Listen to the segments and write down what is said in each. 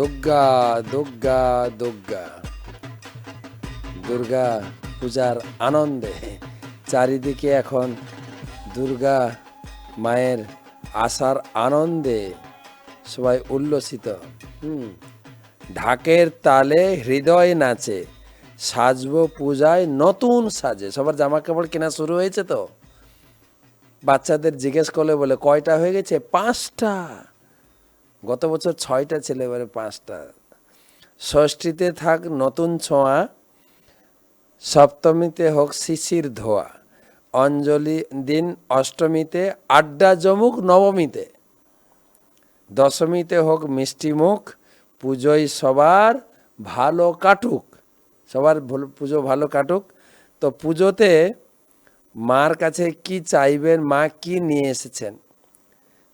দুর্গা দুর্গা দুর্গা। দুর্গা পূজার আনন্দে চারিদিকে এখন দুর্গা মায়ের আসার আনন্দে সবাই উল্লসিত। হুম, ঢাকের তালে হৃদয় নাচে, সাজবো পূজায় নতুন সাজে। সবার জামা কাপড় কেনা শুরু হয়েছে তো? বাচ্চাদের জিজ্ঞেস করলে বলে, কয়টা হয়ে গেছে? পাঁচটা। গত বছর ছয়টা ছিল, এবারে পাঁচটা। ষষ্ঠীতে থাক নতুন ছোঁয়া, সপ্তমীতে হোক শিশির ধোয়া। অঞ্জলি দিন অষ্টমীতে আড্ডা জমুক নবমীতে। দশমীতে হোক মিষ্টি মুখ, পুজোয় সবার ভালো কাটুক। সবার পুজো ভালো কাটুক। তো পুজোতে মার কাছে কি চাইবেন, মা কি নিয়ে এসেছেন?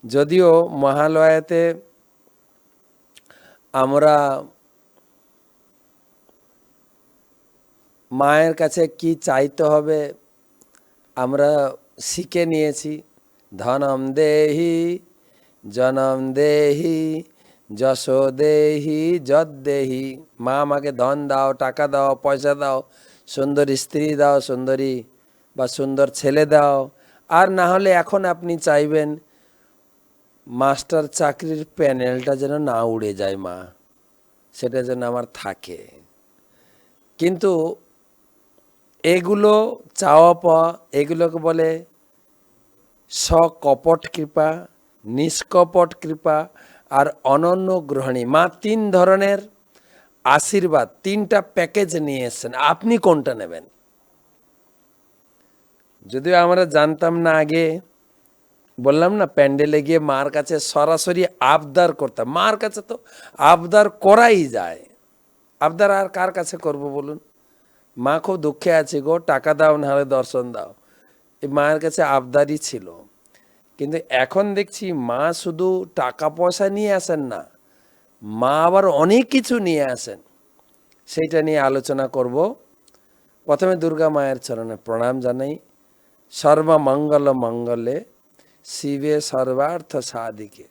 যদিও মহালয়াতে আমরা মায়ের কাছে কি চাইতে হবে, আমরা শিখে নিয়েছি। ধনম দেহি, জনম দেহি, যশ দেহি, যদ দেহি। মা আমাকে ধন দাও, টাকা দাও, পয়সা দাও, সুন্দর স্ত্রী দাও, সুন্দরী বা সুন্দর ছেলে দাও। আর না হলে এখন আপনি চাইবেন মাস্টার চাকরির প্যানেলটা যেন না উড়ে যায়, মা। সেটা যেন আমার থাকে। কিন্তু এগুলো চাওয়া পাওয়া, এগুলোকে বলে সকপট কৃপা, নিষ্কপট কৃপা আর অনন্য গ্রহণী। মা, তিন ধরনের আশীর্বাদ, তিনটা প্যাকেজ নিয়ে এসছেন। আপনি কোনটা নেবেন? যদিও আমরা জানতাম না আগে বললাম না, প্যান্ডেলে গিয়ে মার কাছে সরাসরি আবদার করতাম। মার কাছে তো আবদার করাই যায়। আবদার আর কার কাছে করব বলুন? মা খুব দুঃখে আছে গো, টাকা দাও, নাহলে দর্শন দাও। এই মায়ের কাছে আবদারই ছিল। কিন্তু এখন দেখছি মা শুধু টাকা পয়সা নিয়ে আসেন না, মা আবার অনেক কিছু নিয়ে আসেন। সেইটা নিয়ে আলোচনা করব। প্রথমে দুর্গা মায়ের চরণে প্রণাম জানাই। সর্বমঙ্গল মঙ্গলে শিবে সর্বার্থ সাধিকে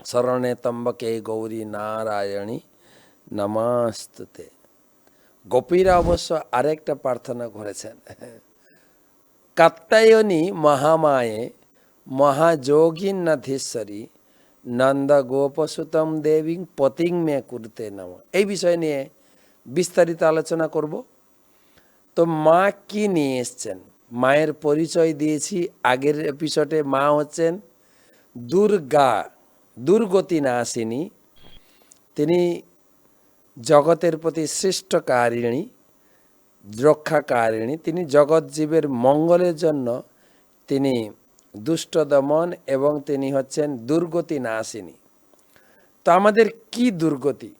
শরণে তম্বকে গৌরী নারায়ণী নমাস্তুতে গোপীরা অবশ্য আরেকটা প্রার্থনা করেছেন কাত্তায়নী মহামায়ে মহাযোগীনাথীশ্বরী নন্দ গোপসুতম দেবী পতিং মে কুরতে নম এই বিষয় নিয়ে বিস্তারিত আলোচনা করব তো মা কি নিয়ে এসছেন মায়ের পরিচয় দিয়েছি, আগের এপিসোডে মা হচ্ছেন দুর্গা, দুর্গতি নাসিনী তিনি জগতের প্রতি সৃষ্টকারিণী রক্ষাকারিণী। তিনি জগৎ জীবের মঙ্গলের জন্য তিনি দুষ্ট দমন এবং তিনি হচ্ছেন দুর্গতি নাসিনী তো আমাদের কি দুর্গতি?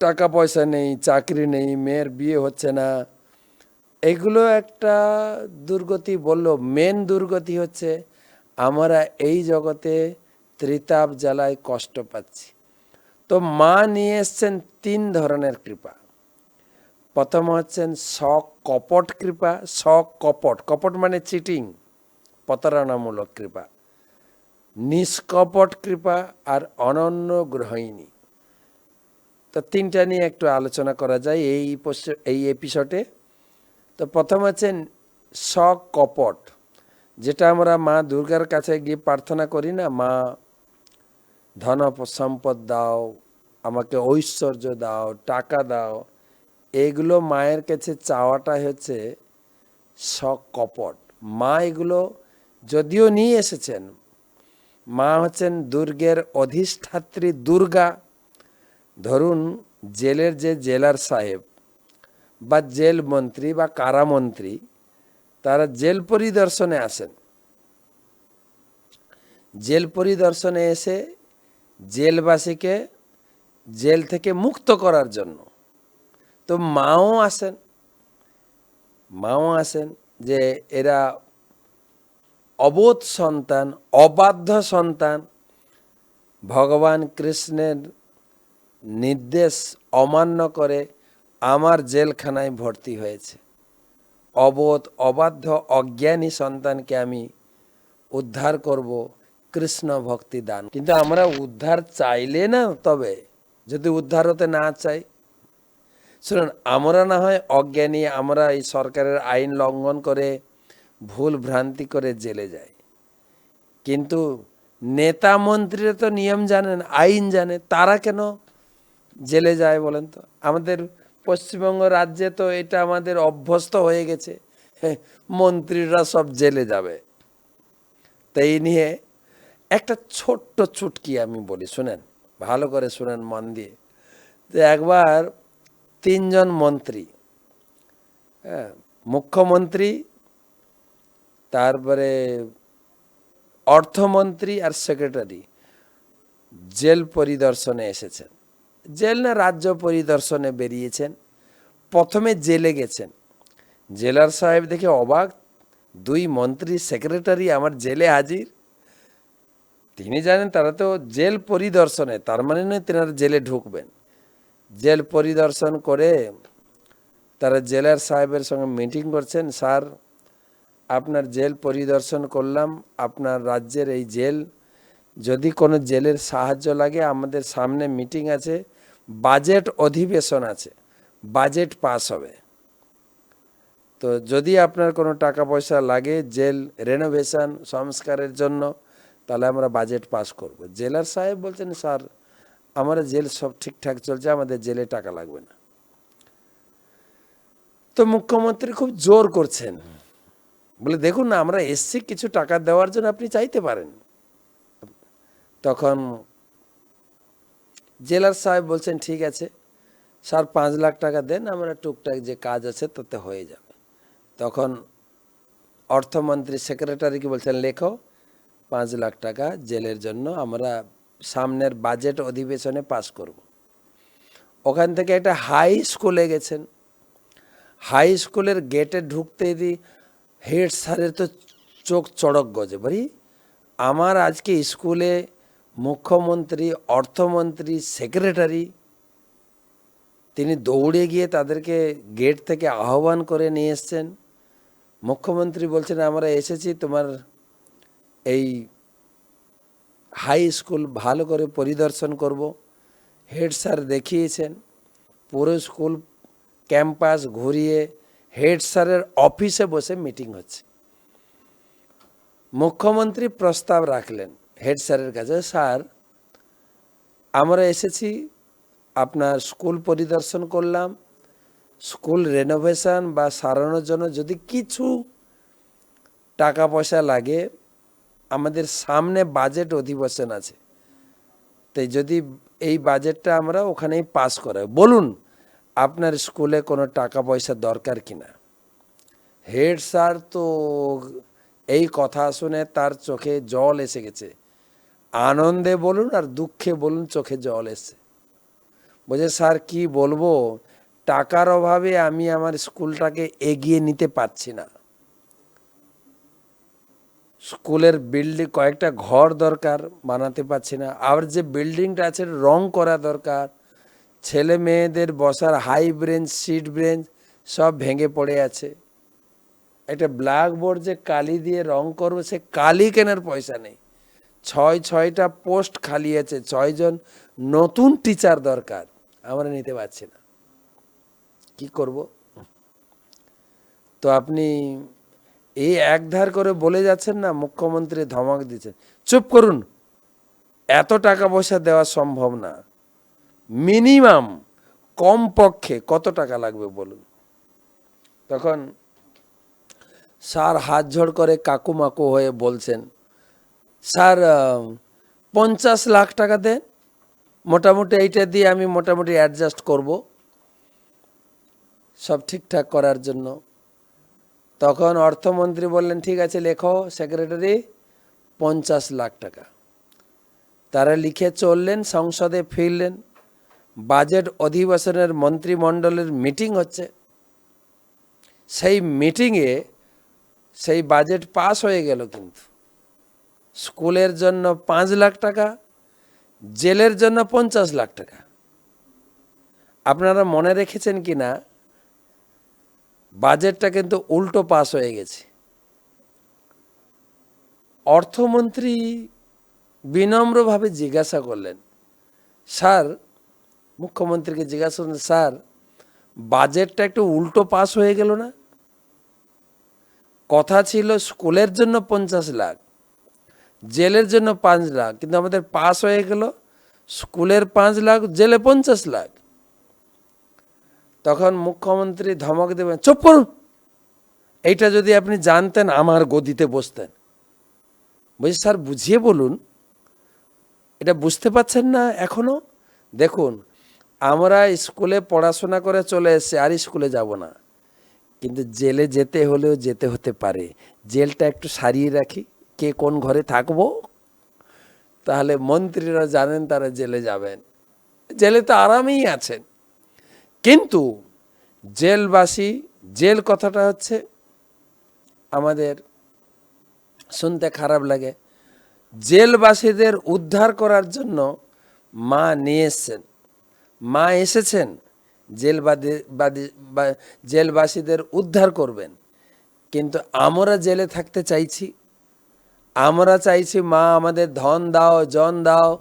টাকা পয়সা নেই, চাকরি নেই, মেয়ের বিয়ে হচ্ছে না এগুলো একটা দুর্গতি বলল মেন দুর্গতি হচ্ছে আমরা এই জগতে ত্রিতাপ জ্বালায় কষ্ট পাচ্ছি। তো মা নিয়ে এসছেন তিন ধরনের কৃপা। প্রথম হচ্ছেন কপট কৃপা কপট কপট মানে চিটিং প্রতারণামূলক কৃপা। নিষ্কপট কৃপা আর অনন্য গ্রহিণী তো তিনটা নিয়ে একটু আলোচনা করা যায় এই এই এপিসোডে তো প্রথম হচ্ছেন সকপট যেটা আমরা মা দুর্গার কাছে গিয়ে প্রার্থনা করি না, মা, ধন সম্পদ দাও, আমাকে ঐশ্বর্য দাও, টাকা দাও। এগুলো মায়ের কাছে চাওয়াটা হচ্ছে সকপট মা এগুলো যদিও নিয়ে এসেছেন, মা হচ্ছেন দুর্গের অধিষ্ঠাত্রী দুর্গা। ধরুন জেলের যে জেলার সাহেব বা জেল মন্ত্রী বা কারামন্ত্রী তারা জেল পরিদর্শনে আসেন। জেল পরিদর্শনে এসে জেলবাসীকে জেল থেকে মুক্ত করার জন্য তো মাও আসেন। মাও আসেন যে এরা অবোধ সন্তান, অবাধ্য সন্তান। ভগবান কৃষ্ণের নির্দেশ অমান্য করে আমার জেলখানায় ভর্তি হয়েছে। অবোধ, অবাধ্য, অজ্ঞানী সন্তানকে আমি উদ্ধার করব, কৃষ্ণ ভক্তি দান। কিন্তু আমরা উদ্ধার চাইলে না তবে? যদি উদ্ধার হতে না চাই? শুনুন, আমরা না হয় অজ্ঞানী, আমরা এই সরকারের আইন লঙ্ঘন করে, ভুল ভ্রান্তি করে জেলে যাই। কিন্তু নেতা মন্ত্রীরা তো নিয়ম জানেন, আইন জানে, তারা কেন জেলে যায় বলেন তো? আমাদের পশ্চিমবঙ্গ রাজ্যে তো এটা আমাদের অভ্যস্ত হয়ে গেছে। মন্ত্রীরা সব জেলে যাবে। তাই নিয়ে একটা ছোট্ট চুটকি আমি বলি, শুনেন, ভালো করে শুনেন মন দিয়ে। যে একবার তিনজন মন্ত্রী হ্যাঁ মুখ্যমন্ত্রী, তারপরে অর্থমন্ত্রী আর সেক্রেটারি জেল পরিদর্শনে এসেছেন। জেল না রাজ্য পরিদর্শনে বেরিয়েছেন। প্রথমে জেলে গেছেন। জেলার সাহেব দেখে অবাক, দুই মন্ত্রী সেক্রেটারি আমার জেলে হাজির? তিনি জানেন তারা তো জেল পরিদর্শনে, তার মানে নয় তেনারা জেলে ঢুকবেন। জেল পরিদর্শন করে তারা জেলার সাহেবের সঙ্গে মিটিং করছেন, স্যার, আপনার জেল পরিদর্শন করলাম, আপনার রাজ্যের এই জেল, যদি কোনো জেলের সাহায্য লাগে, আমাদের সামনে মিটিং আছে বাজেট অধিবেশন আছে, বাজেট পাস হবে। তো যদি আপনার কোনো টাকা পয়সা লাগে জেল রেনোভেশন সংস্কারের জন্য, তাহলে আমরা বাজেট পাস করব। জেলার সাহেব বলছেন, স্যার আমার জেল সব ঠিকঠাক চলছে, আমাদের জেলে টাকা লাগবে না। তো মুখ্যমন্ত্রী খুব জোর করছেন। বলে, দেখুন না, আমরা এসছি, কিছু টাকা দেওয়ার জন্য আপনি চাইতে পারেন। তখন জেলার সাহেব বলছেন, ঠিক আছে, স্যার, পাঁচ লাখ টাকা দেন, আমরা টুকটাক যে কাজ আছে তাতে হয়ে যাবে। তখন অর্থমন্ত্রী সেক্রেটারিকে বলছেন, লেখো, পাঁচ লাখ টাকা জেলের জন্য আমরা সামনের বাজেট অধিবেশনে পাস করব। ওখান থেকে একটা হাই স্কুলে গেছেন। হাই স্কুলের গেটে ঢুকতে দি, হেড স্যারের তো চোখ চড়ক গজে বলি আমার আজকে স্কুলে মুখ্যমন্ত্রী, অর্থমন্ত্রী সেক্রেটারি তিনি দৌড়ে গিয়ে তাদেরকে গেট থেকে আহ্বান করে নিয়ে এসছেন। মুখ্যমন্ত্রী বলছেন, আমরা এসেছি তোমার এই হাই স্কুল ভালো করে পরিদর্শন করব। হেড স্যার দেখিয়েছেন, পুরো স্কুল ক্যাম্পাস ঘুরিয়ে হেড স্যারের অফিসে বসে মিটিং হচ্ছে। মুখ্যমন্ত্রী প্রস্তাব রাখলেন হেড স্যারের কাছে, স্যার, আমরা এসেছি, আপনার স্কুল পরিদর্শন করলাম, স্কুল রেনোভেশন বা সারানোর জন্য যদি কিছু টাকা পয়সা লাগে, আমাদের সামনে বাজেট অধিবেশন আছে। তাই যদি এই বাজেটটা আমরা ওখানেই পাস করাই। বলুন, আপনার স্কুলে কোনো টাকা পয়সা দরকার কিনা হেড স্যার তো এই কথা শুনে তার চোখে জল এসে গেছে। আনন্দে বলুন আর দুঃখে বলুন, চোখে জল এসে। বলছে, স্যার, কি বলব? টাকার অভাবে আমি আমার স্কুলটাকে এগিয়ে নিতে পারছি না। স্কুলের বিল্ডিং, কয়েকটা ঘর দরকার, বানাতে পারছি না। আর যে বিল্ডিংটা আছে, রং করা দরকার। ছেলে মেয়েদের বসার হাই ব্রেঞ্চ সিট ব্রেঞ্চ সব ভেঙে পড়ে আছে। একটা ব্ল্যাকবোর্ড যে কালি দিয়ে রং করব, সে কালি কেনার পয়সা নেই। ছয় ছয়টা পোস্ট খালি আছে, ছয়জন নতুন টিচার দরকার। আমরা নিতে পারছি না। কি করব? তো আপনি এই একধার করে বলে যাচ্ছেন না, মুখ্যমন্ত্রী ধমক দিচ্ছেন। চুপ করুন। এত টাকা পয়সা দেওয়া সম্ভব না। মিনিমাম কম পক্ষে কত টাকা লাগবে বলুন? তখন স্যার হাত ঝড় করে কাকু মাকু হয়ে বলছেন স্যার পঞ্চাশ লাখ টাকা দেন। মোটামুটি এইটা দিয়ে আমি মোটামুটি অ্যাডজাস্ট করব। সব ঠিকঠাক করার জন্য। তখন অর্থমন্ত্রী বললেন, ঠিক আছে, লেখো সেক্রেটারি পঞ্চাশ লাখ টাকা। তারা লিখে চললেন, সংসদে ফিরলেন। বাজেট অধিবেশনের মন্ত্রিমণ্ডলের মিটিং হচ্ছে। সেই মিটিংয়ে সেই বাজেট পাস হয়ে গেল কিন্তু। স্কুলের জন্য পাঁচ লাখ টাকা, জেলের জন্য পঞ্চাশ লাখ টাকা। আপনারা মনে রেখেছেন কি না? বাজেটটা কিন্তু উল্টো পাস হয়ে গেছে। অর্থমন্ত্রী বিনম্রভাবে জিজ্ঞাসা করলেন, স্যার, মুখ্যমন্ত্রীকে জিজ্ঞাসা করলেন, স্যার, বাজেটটা একটু উল্টো পাস হয়ে গেল না? কথা ছিল স্কুলের জন্য পঞ্চাশ লাখ। জেলের জন্য পাঁচ লাখ, কিন্তু আমাদের পাস হয়ে গেল, স্কুলের পাঁচ লাখ, জেলে পঞ্চাশ লাখ। তখন মুখ্যমন্ত্রী ধমক দেবেন, চুপ করুন। এইটা যদি আপনি জানতেন, আমার গদিতে বসতেন। বলছি, স্যার, বুঝিয়ে বলুন। এটা বুঝতে পারছেন না এখনও? দেখুন, আমরা স্কুলে পড়াশোনা করে চলে এসেছি, আর স্কুলে যাব না। কিন্তু জেলে যেতে হলেও যেতে হতে পারে। জেলটা একটু সারিয়ে রাখি। কে কোন ঘরে থাকব? তাহলে মন্ত্রীরা জানেন তারা জেলে যাবেন। জেলে তো আরামেই আছেন। কিন্তু জেলবাসী, জেল কথাটা হচ্ছে আমাদের শুনতে খারাপ লাগে। জেলবাসীদের উদ্ধার করার জন্য মা নিয়ে এসছেন। মা এসেছেন, জেলবাদী জেলবাসীদের উদ্ধার করবেন। কিন্তু আমরা জেলে থাকতে চাইছি। আমরা চাইছি, মা, আমাদের ধন দাও, জন দাও,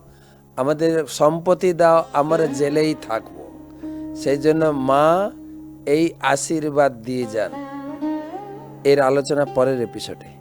আমাদের সম্পত্তি দাও, আমরা জেলেই থাকব। সেই জন্য মা, এই আশীর্বাদ দিয়ে যান। এর আলোচনা পরের এপিসোডে